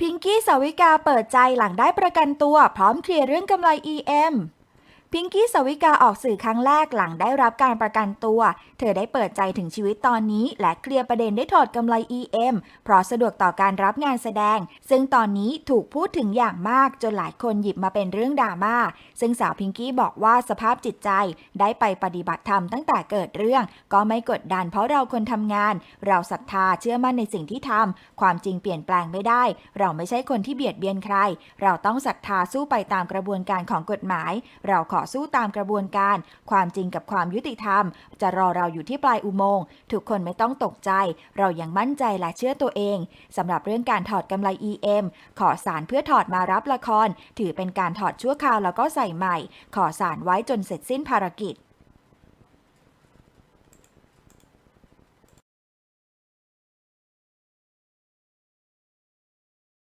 พิงกี้สาวิกาเปิดใจหลังได้ประกันตัว พร้อมเคลียร์เรื่องกำไร EM พิงกี้สวิกาออกสื่อครั้งแรกหลังได้รับการประกันตัว เธอได้เปิดใจถึงชีวิตตอนนี้ และเคลียร์ประเด็นได้ถอดกำไร EM เพราะสะดวกต่อการรับงานแสดง ซึ่งตอนนี้ถูกพูดถึงอย่างมากจนหลายคนหยิบมาเป็นเรื่องดราม่า ซึ่งสาวพิงกี้บอกว่าสภาพจิตใจได้ไปปฏิบัติธรรมตั้งแต่เกิดเรื่อง ก็ไม่กดดันเพราะเราคนทำงาน เราศรัทธาเชื่อมั่นในสิ่งที่ทำความจริงเปลี่ยนแปลงไม่ได้ เราไม่ใช่คนที่เบียดเบียนใคร เราต้องศรัทธาสู้ไปตามกระบวนการของกฎหมาย เราขออสู้ตามกระบวนการ ความจริงกับความยุติธรรม จะรอเราอยู่ที่ปลายอุโมงค์ทุกคนไม่ต้องตกใจ เรายังมั่นใจและเชื่อตัวเองสำหรับเรื่องการถอดกำไร EM ขอสารเพื่อถอดมารับละคร ถือเป็นการถอดชั่วคราวแล้วก็ใส่ใหม่ ขอสารไว้จนเสร็จสิ้นภารกิจ